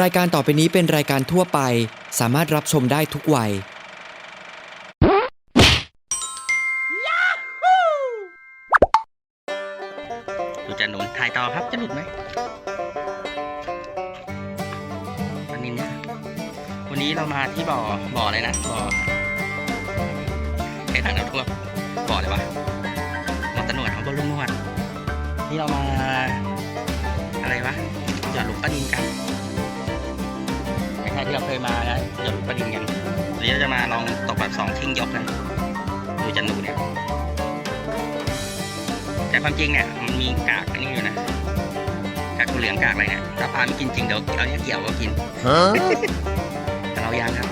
รายการต่อไปนี้เป็นรายการทั่วไป สามารถรับชมได้ทุกวัย ดูจะหนุนถ่ายต่อครับจะหลุดไหมอันนี้เนี่ยวันนี้เรามาที่บ่อบ่ออะไรนะบ่อไอ้ทางน้ำท่วมบ่ออะไรวะบ่อตะหนวดของบ่อลุงนวดนี่เรามาอะไรวะหยอดหลุมปลาดินกัน ที่เราเคยมานะหยดหลุมปลาดินกันวันนี้เราจะมาลองตกแบบสองทิ้งยกนะดูจันนูเนี่ยแต่ความจริงเนี่ยมันมีกากอันนี้อยู่นะกากถั่วเหลืองกากอะไรเนี่ยถ้าปลาไม่กินจริงเดี๋ยวเอาเนี่ยเกี่ยวก็กินแต่เรายังครับ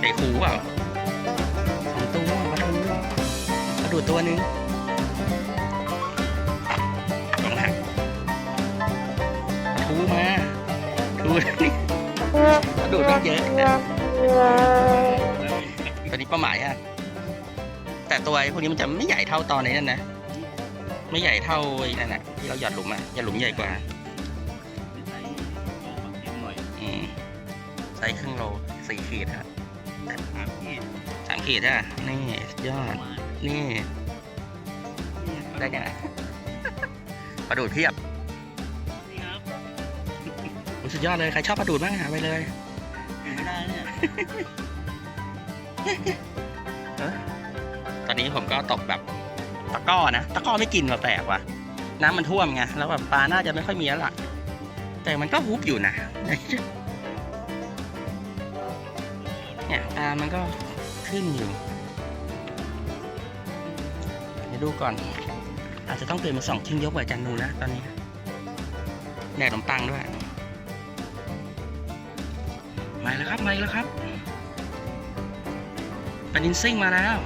ไอ้คูเปล่าสองตัวปลาทูปลาดูตัวหนึง ทูนี่ปลาดูต้องเยอะนะตัวนี้เป้าหมายอะแต่ตัวไอ้พวกนี้มันจะไม่ใหญ่เท่าตอนนี้นั่นนะ ไม่ใหญ่เท่าไอ้นั่นนะที่เราหยอดหลุมอะหยอดหลุมใหญ่กว่าอืมไซส์ครึ่งโลสี่ขีดฮะสามขีดฮะนี่สุดยอด นี่ ได้ยังไงปลาดูดเพียบโอ้ สุดยอดเลย ใครชอบปลาดูดบ้างหาไปเลยตอนนี้ผมก็ตกแบบตะกร้อนะ ตะกร้อไม่กินมาแปลกว่ะ น้ำมันท่วมไง แล้วแบบปลาน่าจะไม่ค่อยมีแล้วล่ะ แต่มันก็ฮุบอยู่นะ เนี่ยปลามันก็ขึ้นอยู่ เดี๋ยวดูก่อน อาจจะต้องเปลี่ยนมาสองทิ้งยกกับอาจันนูนะตอนนี้แดกขนมปังด้วย มาแล้วครับมาแล้วครับปนินซิ่งมาแล้ว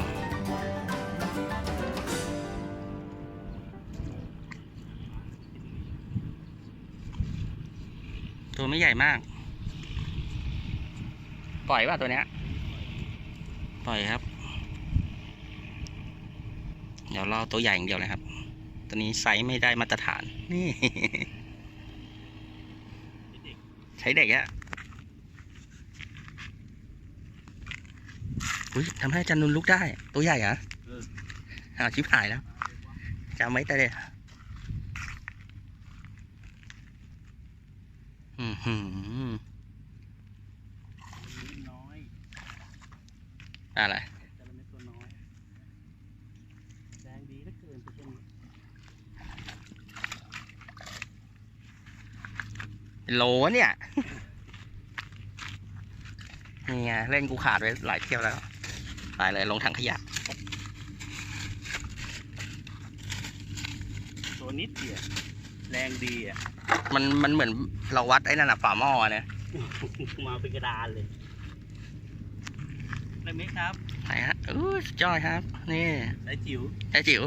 ตัวไม่ใหญ่มาก ปล่อยป่ะตัวเนี้ย ปล่อยครับ เดี๋ยวรอตัวใหญ่อย่างเดียวนะครับ ตัวนี้ไซส์ไม่ได้มาตรฐาน นี่ ใช้เด็กอะ อุ้ยทำให้อาจันนุนลุกได้ ตัวใหญ่เหรออ้าวชิบหายแล้วจำไว้แต่เด็กอือหืออยอะไรแดงดีเหลือเกินโหลเนี่ยนี่ไงเล่นกูขาดไว้หลายเที่ยวแล้วายเลยลงถังขยะตัวนิดเดียวแรงดีอะ มันมันเหมือนเราวัดไอ้นั่นน่ะฝาหม้อเนี่ยมาเป็นกระดานเลยได้ไหมครับไหนฮะอู้สุดยอดครับ นี่ได้จิ๋วไอ้จิ๋ว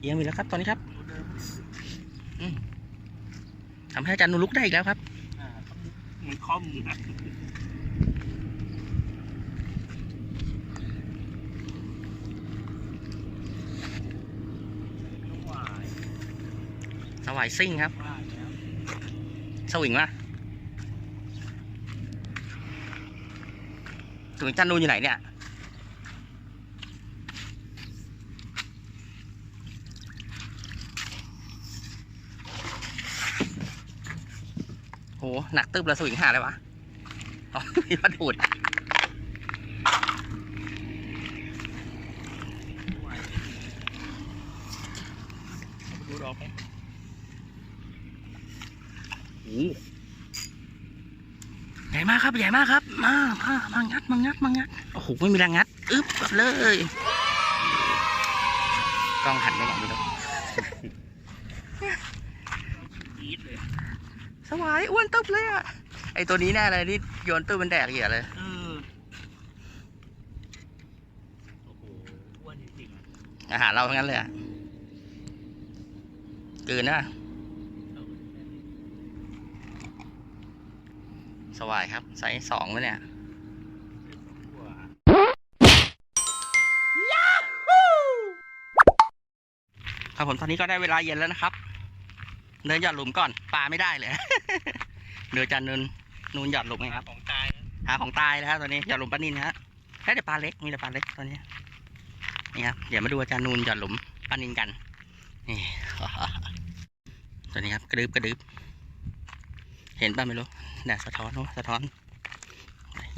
เอียงไปแล้วครับตอนนี้ครับอืมทำให้อาจารย์นุลุกได้อีกแล้วครับอ่ามันคอมนะ หวาย ส วายซิ่งครับ สว่าแล้วสวิงมาถึงจารย์นูนอยู่ไหนเนี่ย โห หนักตึบแล้วสวิงหาเลยวะ อ๋อ มีพัดดูด หวายดูดออกไป โอ้ ใหญ่มากครับใหญ่มากครับ มามามางัดมางัดมางัดโอ้โหไม่มีแรงงัดอึ๊บแบบเลยกล้องหันไปไหนไม่รู้อีดเลยสวายอ้วนตึ๊บเลยอะไอตัวนี้แน่เลยที่โยนตื้อมันแดกเหยื่อเลยเออโอ้โหอ้วนจริงๆอะอาหารเราทั้งนั้นเลยอะกลืนนะ สวายครับ ไซส์สองแล้วเนี่ยกว่าครับผมตอนนี้ก็ได้เวลาเย็นแล้วนะครับ เดินหยอดหลุมก่อนปลาไม่ได้เลยเดือจันนูนนูนหยอดหลุมไงครับของตายหาของตายแล้วครับตอนนี้หยอดหลุมปลานินฮะแค่แต่ปลาเล็กมีแต่ปลาเล็กตอนนี้นี่ครับเดี๋ยวมาดูอาจารย์นูนหยอดหลุมปลานินกันนี่ตัวนี้ครับกระดึบกระดึบ เห็นป่ะไม่รู้แดดสะท้อนโอ้สะท้อน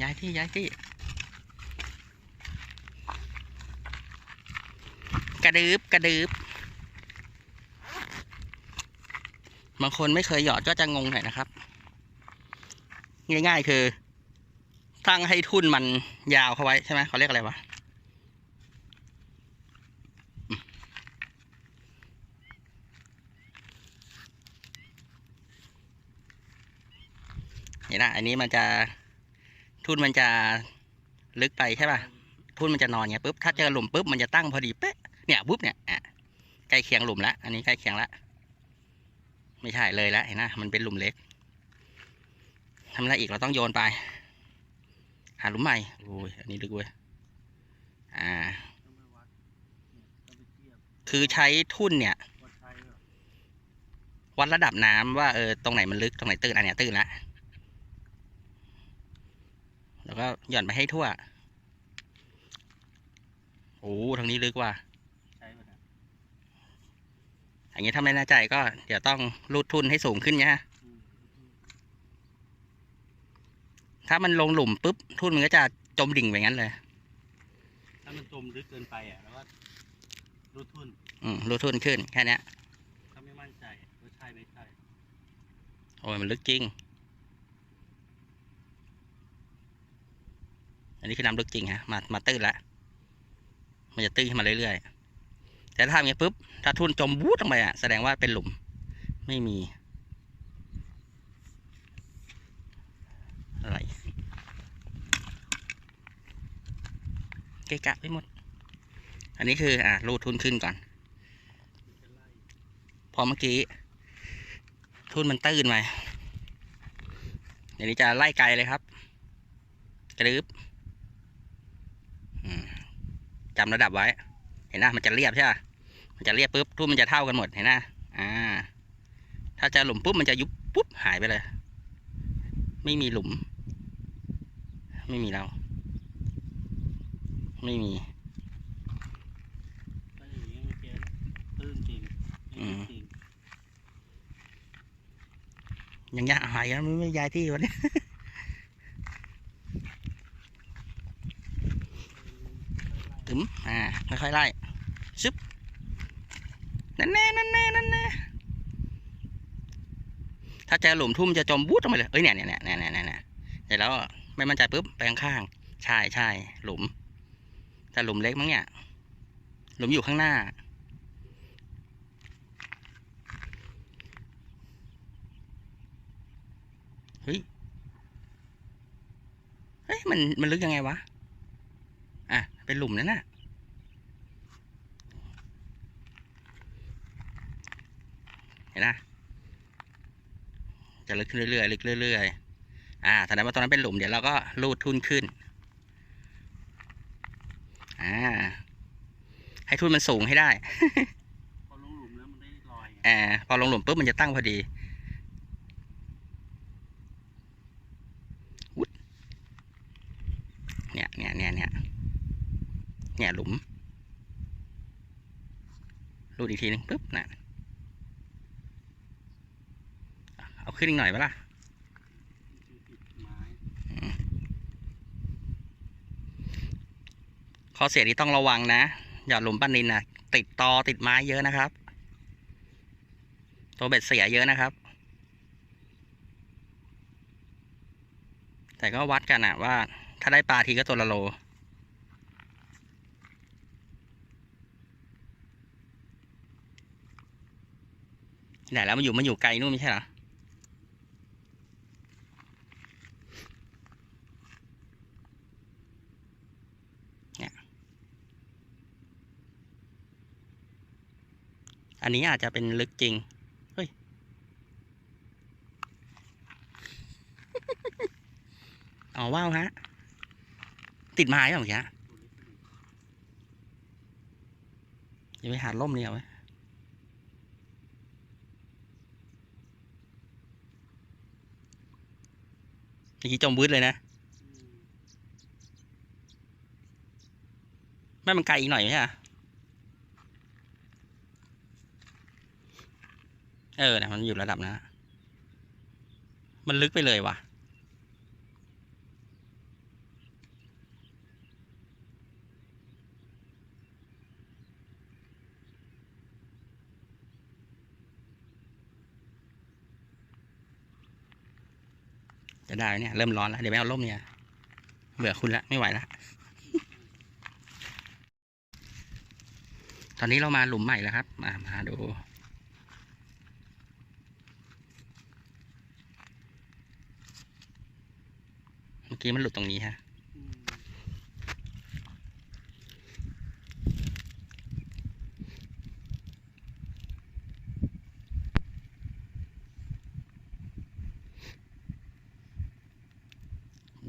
ย้ายที่ย้ายที่ กระดึบกระดึบบางคนไม่เคยหยอดก็จะงงหน่อยนะครับ ง่ายๆคือ ตั้งให้ทุ่นมันยาวเข้าไว้ใช่ไหมเขาเรียกอะไรวะอืมเห็ นะ อันนี้มันจะทุ่นมันจะลึกไปใช่ป่ะทุ่นมันจะนอนเงี้ยปุ๊บถ้าเจอหลุมปุ๊บมันจะตั้งพอดีเป๊ะเนี่ยปุ๊บเนี่ยอะใกล้เคียงหลุมละอันนี้ใกล้เคียงละไม่ใช่เลยละเห็นนะมันเป็นหลุมเล็กทำอะไรอีกเราต้องโยนไป หาหลุมใหม่โอ้ยอันนี้ลึกเว้ยอ่า คือใช้ทุ่นเนี่ยวัดรอวัดระดับน้ำว่าเออตรงไหนมันลึกตรงไหนตื้นอันเนี้ยตื้นละ แล้วก็หย่อนไปให้ทั่ว โอ้ทางนี้ลึกว่ะใช่ป่ะเนี่ยอย่างนี้ถ้าไม่แน่ใจก็เดี๋ยวต้องรูดทุนให้สูงขึ้นนะอืมอืมถ้ามันลงหลุมปุ๊บทุนมันก็จะจมดิ่งไปงั้นเลย ถ้ามันจมลึกเกินไปอะแล้วก็รูดทุน อืมรูดทุนขึ้นแค่เนี้ยถ้าไม่มั่นใจว่าใช่ไม่ใช่ โอ้ยมันลึกจริง อันนี้คือน้ำลึกจริงฮะมามาตื้นละมันจะตื้นขึ้นมาเรื่อยๆแต่ถ้าทำอย่างนี้ปุ๊บถ้าทุนจมบูดลงไปอะแสดงว่าเป็นหลุมไม่มีอะไรเกะกะไปหมด อันนี้คืออะรูดทุนขึ้นก่อน พอเมื่อกี้ ทุนมันตื้นไปเดี๋ยวนี้จะไล่ไกลเลยครับ กระดึบ จำระดับไว้ เห็นนะมันจะเรียบใช่ปะมันจะเรียบปุ๊บทุนมันจะเท่ากันหมดเห็นนะอ่า ถ้าเจะหลุมปุ๊บมันจะยุบปุ๊บหายไปเลย ไม่มีหลุม ไม่มีแล้วไม่มีก็อย่างนี้เมื่อกี้ตื้นจริงอืมจริงยังยากหายแล้วไม่ไม่ย้ายที่วะเนี่ ยตึมอ่าค่อยๆไล่ชึบนั่นแน่นั่นแน่นั่นแน่ถ้าเจอหลุมทุ่มจะจมบูดลงไปเลยเอ้ยเนี่ยเนี่ยเนี่ยเนี่ยเนี่ยเนี่ยเดี๋ยวแล้วไม่มั่นใจปุ๊บไปข้างๆใช่ใช่หลุม แต่หลุมเล็กมั้งเนี่ยหลุมอยู่ข้างหน้า เฮ้ย เฮ้ย มัน มันลึกยังไงวะ เป็นหลุมนั่นน่ะเห็นนะจะลึกขึ้นเรื่อยๆลึกเรื่อยๆอ่าแสดงว่าตรงนั้นเป็นหลุมเดี๋ยวเราก็ลูดทุนขึ้นอ่าให้ทุนมันสูงให้ได้พอลงหลุมแล้วมันได้ลอยไงอ่าพอลงหลุมปุ๊บมันจะตั้งพอดีอุ๊ยเนี่ยเนี่ยเนี่ยเนี่ย เนี่หลุมรูดอีกทีหนึงปุ๊บน่ะเอาขึ้นอีกหน่อยปะล่ะข้อเสียที่ต้องระวังนะ หยอดหลุมปั้นนินนะติดตอติดไม้เยอะนะครับ ตัวเบ็ดเสียเยอะนะครับ แต่ก็วัดกันอะว่า ถ้าได้ปลาทีก็ตัวละโล ไหนแล้วมันอยู่มันอยู่ไกลนู่นไม่ใช่เหรออันนี้อาจจะเป็นลึกจริง เฮ้ย อ๋อว้าวฮะ ติดไม้หรอเมื่อกี้ตัวเล็กตัวเล็กอย่าไปหาล่มเนี่ยไว้ ทีจมวืดเลยนะแม่มันไกลอีกหน่อยไหมฮะเออนะมันอยู่ระดับนะ มันลึกไปเลยว่ะ ได้เนี่ยเริ่มร้อนแล้วเดี๋ยวไม่เอาร่มเนี่ยเบื่อคุณละไม่ไหวละตอนนี้เรามาหลุมใหม่แล้วครับ มามาดู เมื่อกี้มันหลุดตรงนี้ฮะ อ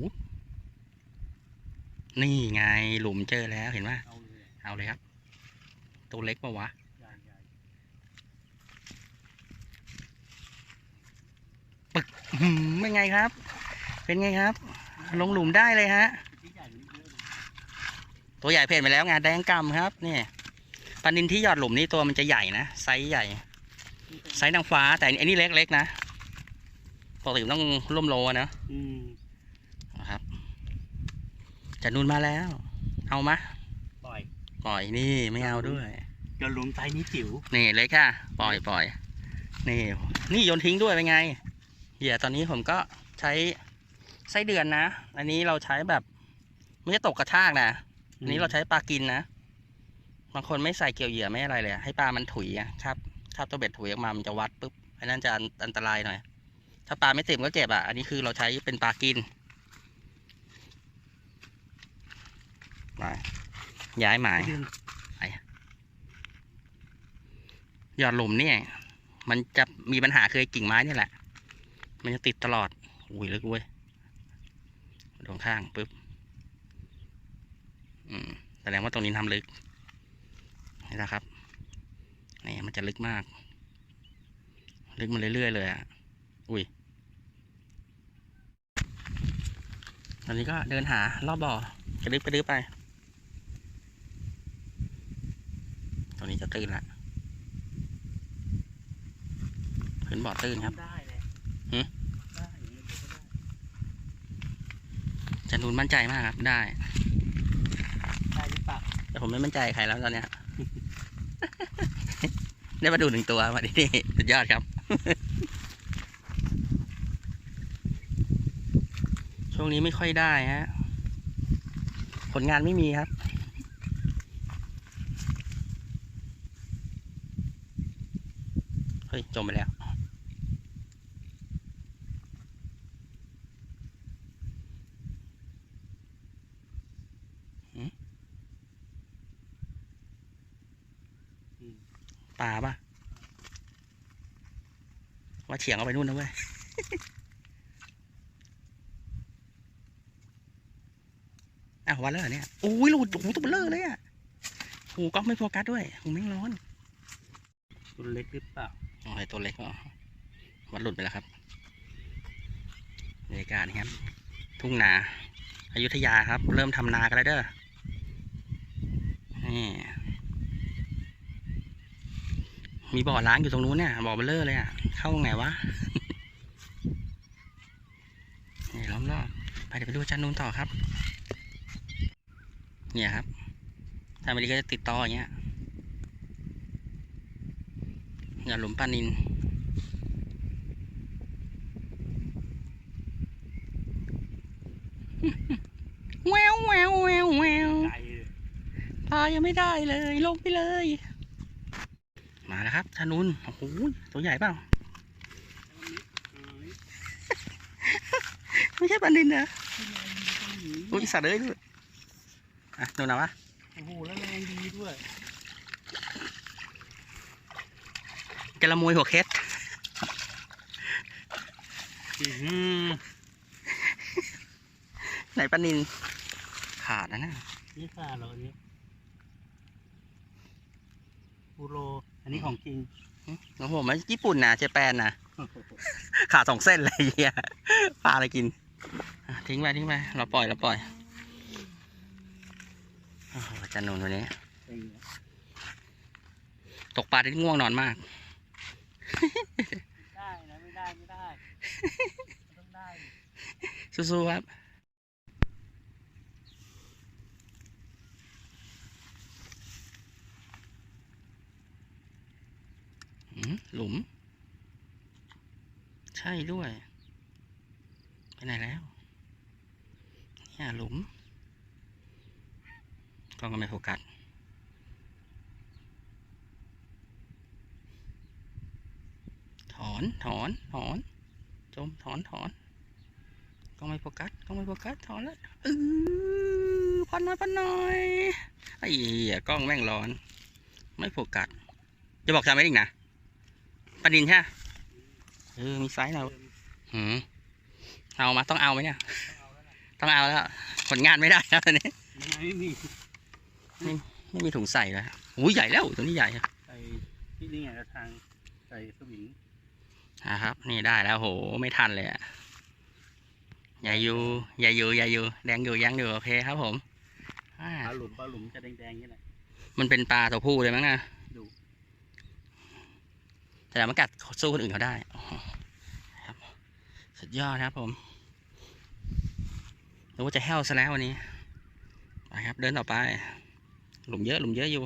ืม นี่ไงห ลุมเจอแล้วเห็นไหมเอาเลยเอาเลยครับ ตัวเล็กปะวะใหญ่ใหญ่อื้อหือเป็นไงครับ เป็นไงครับ ลงหลุมได้เลยฮะที่ใหญ่กว่านี้เยอะเลยตัวใหญ่เพ่นไปแล้วงานแดงกำครับนี่ปลานินที่หยอดหลุมนี่ตัวมันจะใหญ่นะไซส์ใหญ่นี่เป็นไซส์นางฟ้า แต่อันนี้เล็กๆนะปกติมันต้องร่วมโลอะนะอืมนะครับจัดนูนมาแล้ว เอามะปล่อย ปล่อยนี่ไม่เอาด้วยกระลุมไซส์นี้จิ๋วนี่เล็กค่ะ ปล่อยปล่อย นี่ นี่โยนทิ้งด้วยเป็นไงเหยื่อตอนนี้ผมก็ใช้ไส้เดือนนะ อันนี้เราใช้แบบไม่ได้ตกกระชากนะอันนี้เราใช้ปลากินนะ บางคนไม่ใส่เกี่ยวเหยื่อไม่อะไรเลย ให้ปลามันถุยอะครับคาบตัวเบ็ดถุยออกมามันจะวัดปุ๊บอันนั้นจะอันอันตรายหน่อย ถ้าปลาไม่เต็มก็เจ็บอะ อันนี้คือเราใช้เป็นปลากิน มาย้ายหมายเดือนหยอดหลุมเนี่ย มันจะมีปัญหาคือไอ้กิ่งไม้นี่แหละ มันจะติดตลอด อุ้ยลึกเว้ยโดนข้างปุ๊บ อืม แสดงว่าตรงนี้ทำลึกนี่นะครับ นี่มันจะลึกมาก ลึกมาเรื่อยๆเลยอะ อุ้ยตอนนี้ก็เดินหารอบบ่อกระดึบกระดึบไป ตรงนี้จะตื้นละพื้นบ่อตื้นครับ ได้เลยหืมได้อย่างเงี้ยเดี๋ยวก็ได้จันนูนมั่นใจมากครับ ได้ ได้หรือเปล่าแต่ผมไม่มั่นใจใครแล้วตอนเนี้ย ได้มาดูหนึ่งตัววันนี้สุดยอดครับ ช่วงนี้ไม่ค่อยได้ฮะ ผลงานไม่มีครับ เฮ้ย จมไปแล้วอืมปลาปะว่าเฉียงเอาไปนู่นนะเว้ยอ้าววันแล้วเหรอเนี่ยโอ้ยหลุดโอ้โหตัวเบลอเลยอะโอ้โหกล้องไม่โฟกัสด้วยโอ้โหแม่งร้อนตัวเล็กหรือเปล่า โอ้ยตัวเล็กอ๋อวัดหลุดไปแล้วครับบรรยากาศนี่ครับ ทุ่งนาอยุธยาครับ เริ่มทำนากันแล้วเด้อนี่มีบ่อล้างอยู่ตรงนู้นเนี่ยบ่อเบลเลอร์เลยอะ เข้าตรงไหนวะนี่ล้อมรอบไปเดี๋ยวไปดูอาจานนู้นต่อครับ เนี่ยครับถ้าไม่ดีก็จะติดต่ออย่างเงี้ย อย่าหลุมปลานินแววแววแววแววไกลเลยปลายังไม่ได้เลย ลงไปเลย มาแล้วครับชานุนโอ้โหตัวใหญ่เปล่าเอานี่ไม่ใช่ปลานินนะที่แรงดีตรงนี้อุ้ยสัตว์เลยด้วยอะนู่นนะวะโอ้โหแล้วแรงดีด้วย จะละมวยหัวเคสอื้อหือไหนปลานินขาดนะนะนี่ค่ะเหรออันนี้ฟูโร อันนี้ของจริงโอ้โหมันญี่ปุ่นนะเจแปนนะขาดสองเส้นเลยเฮียปลาอะไรกิน ทิ้งไปทิ้งไปเราปล่อยเราปล่อยโอ้โหอาจันนูนวันนี้ตีนะตกปลาที่ง่วงนอนมาก ได้นะไม่ได้ไม่ได้ต้องได้สู้ๆครับหืมหลุม ใช่ด้วย ไปไหนแล้ว เนี่ยหลุมกล้องก็ไม่โฟกัส อนถอนถอนจมถอนถอนกล้องไม่โฟกัสกล้องไม่โฟกัสถอนแล้วเออพันหน่อยพันหน่อยไอ้เหี้ยกล้องแม่งร้อน ไม่โฟกัสจะบอกจำไม่ได้อีกนะปลาดินใช่ปะเออมีไซส์เราหืมเอามาต้องเอาไหมเนี่ย ต้องเอาแล้ว ผลงานไม่ได้แล้วตอนนี้ยังไงไม่มีไม่มีถุงใส่แล้วอุ้ยใหญ่แล้วตัวนี้ใหญ่อะใส่ที่นี่ไงกระทางใส่สวิง อะครับ นี่ได้แล้วโหไม่ทันเลยอะอย่าอยู่อย่าอยู่อย่าอยู่แดงอยู่ยังอยู่โอเคครับผมอ่าปลาหลุมปลาหลุมจะแดงๆนี่แหละมันเป็นปลาตัวผู้เลยมั้งนะดูแต่มันกัดสู้คนอื่นเขาได้โอ้โหครับสุดยอดครับผมรู้ว่าจะแห้วซะแล้ววันนี้ไปครับ เดินต่อไป หลุมเยอะหลุมเยอะอยู่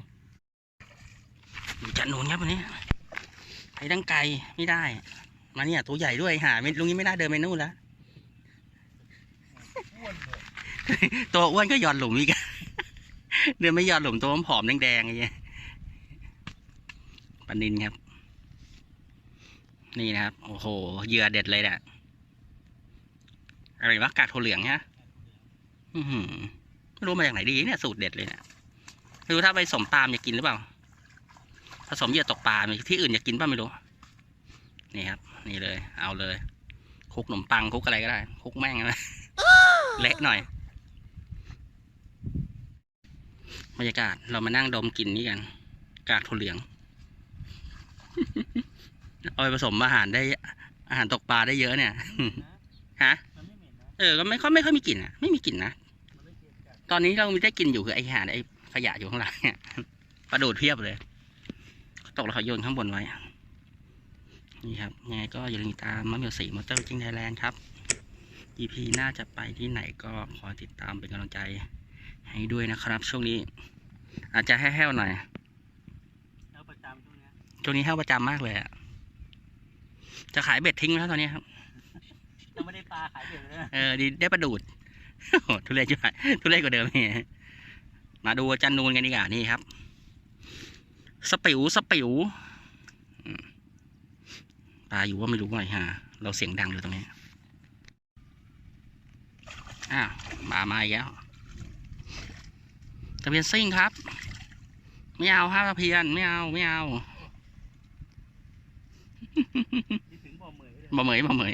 อยู่จันนูนครับวันนี้ไปดังไกลไม่ได้ มาเนี่ยตัวใหญ่ด้วยหาไม่ลุงนี้ไม่น่าเดินไปนู่นแล้วอ้วนเลยตัวอ้วนก็หย่อนหลุมอีกเดินไม่หย่อนหลุมตัวผอมๆแดงๆอย่างเงี้ยปลานินครับ นี่นะครับ โอ้โหเหยื่อเด็ดเลยเนี่ยอะไรวะกากถั่วเหลืองฮะอือหือไม่รู้มาจากไหนดีเนี่ยสูตรเด็ดเลยเนี่ยไม่รู้ถ้าไปสมปลามจะกินหรือเปล่าผสมเหยื่อตกปลาที่อื่นจะกินป่ะไม่รู้ นี่ครับ นี่เลย เอาเลยคลุกขนมปังคลุกอะไรก็ได้คลุกแม่งนะเละหน่อยบรรยากาศเรามานั่งดมกลิ่นนี่กัน กากถั่วเหลืองเอาไปผสมอาหารได้ อาหารตกปลาได้เยอะเนี่ยนะฮะมันไม่เหม็นนะเออก็ไม่ค่อยไม่ค่อยมีกลิ่นอะไม่มีกลิ่นนะมันไม่เค็มจัดตอนนี้เรามีได้กลิ่นอยู่คือไออาหารไอขยะอยู่ข้างหลังเนี่ยปลาดูดเพียบเลยตกแล้วเขาโยนข้างบนไว้ นี่ครับยังไงก็อย่าลืมติดตามมัมเมียวสีมอเตอร์จิงไทยแลนด์ครับ EP น่าจะไปที่ไหนก็ขอติดตามเป็นกำลังใจให้ด้วยนะครับ ช่วงนี้ อาจจะแห้วๆหน่อยแล้วประจำช่วงเนี้ยช่วงนี้แห้วประจำมากเลยอะจะขายเบ็ดทิ้งแล้วตอนนี้ครับยังไม่ได้ปลาขายเด็ดเลยนะเออดีได้ปลาดูดโอ้โหทุเรศจุดทุเรศกว่าเดิมนี่มาดูอาจันนูนกันดีกว่านี่ครับ สปิวสปิวอืม ปลาอยู่ว่าไม่รู้ไงฮะเราเสียงดังอยู่ตรงนี้อ้าวมามาอีกแล้วตะเพียนซิ่งครับ ไม่เอาครับตะเพียนไม่เอาไม่เอาบ่เหมยบ่เหมย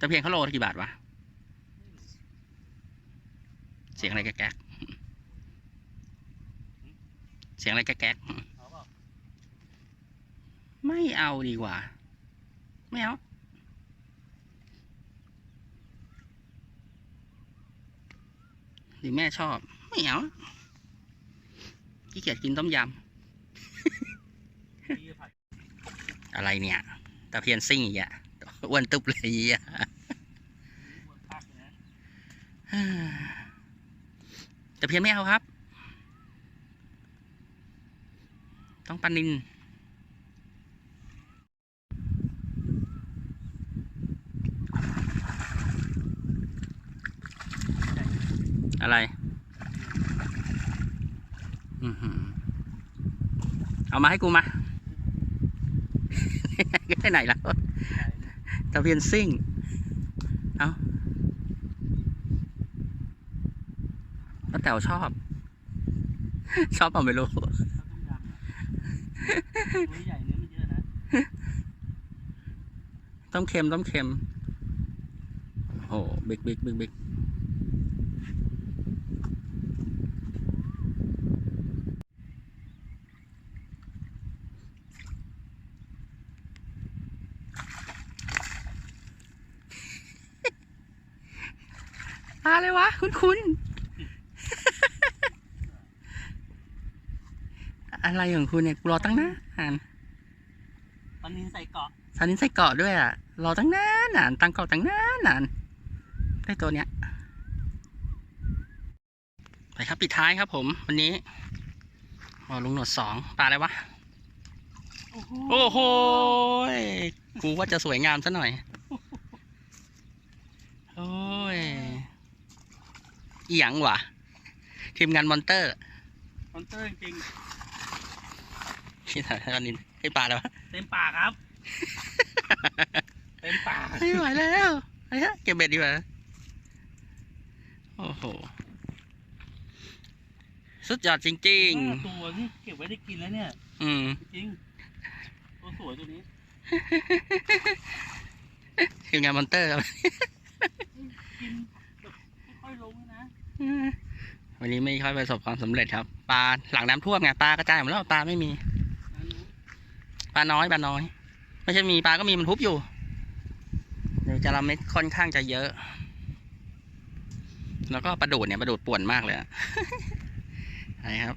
ตะเพียนเขาโลกี่บาทวะ เสียงอะไรแก๊กเสียงอะไรแก๊ก ไม่เอาดีกว่า ไม่เอา หรือแม่ชอบ ไม่เอาขี้เกียจกินต้มยพี่ผัดำอะไรเนี่ยตะเพียนซิ่งอีกอะอ้วนตุ๊บเลยอะอ้วนพักเลยนะแต่เพียนไม่เอาครับ ต้องปันนิน อะไรเอามาให้กูมาไปไหนแล้วตะเพียนซิ่ง เอาป้าแต๋วชอบ ชอบเปล่าไม่รู้ต้มเค็มต้มเค็มโอ้บิ๊กบิ๊กบิ๊กบิ๊ก เลยวะ คุ้นคุ้นๆอะไรของคุณเนี่ยกูรอตั้งนานตอนนี้ใส่เกาะซานินใส่เกาะด้วยอะ รอตั้งนานนานตั้งเกาะตั้งนานนานได้ตัวเนี้ยไปครับปิดท้ายครับ ผม วันนี้อ๋อลุงหนวดสองปลาอะไรวะ โอ้โหโอ้โหยกูว่าจะสวยงามซะหน่อย โอ้ย เอียงว่ะทีมงานมอนเตอร์มอนเตอร์จริงที่ไหนตอนนี้ไอ้ปลาแล้วะๆเต็มปากครับ เต็มปากไม่ไหวแล้วไอ้ฮะเก็บเบ็ดดีกว่าโอ้โหสุดยอดจริงห้าตัวนี่เก็บไว้ได้กินแล้วเนี่ย ๆ อืม จริงๆตัวสวยตัวนี้ทีมงานมอนเตอร์ครับกินแบบไม่ค่อยลงเลยนะ วันนี้ไม่ค่อยประสบความสำเร็จครับ ปลาหลังน้ำท่วมไงปลากระจายหมดแล้วปลาไม่มีปลาน้อยปลาน้อย ไม่ใช่มีปลาก็มีมันทุบอยู่เดี๋ยวจะราเม็ดค่อนข้างจะเยอะ แล้วก็ปลาดูดเนี่ยปลาดูดป่วนมากเลยอะไรครับ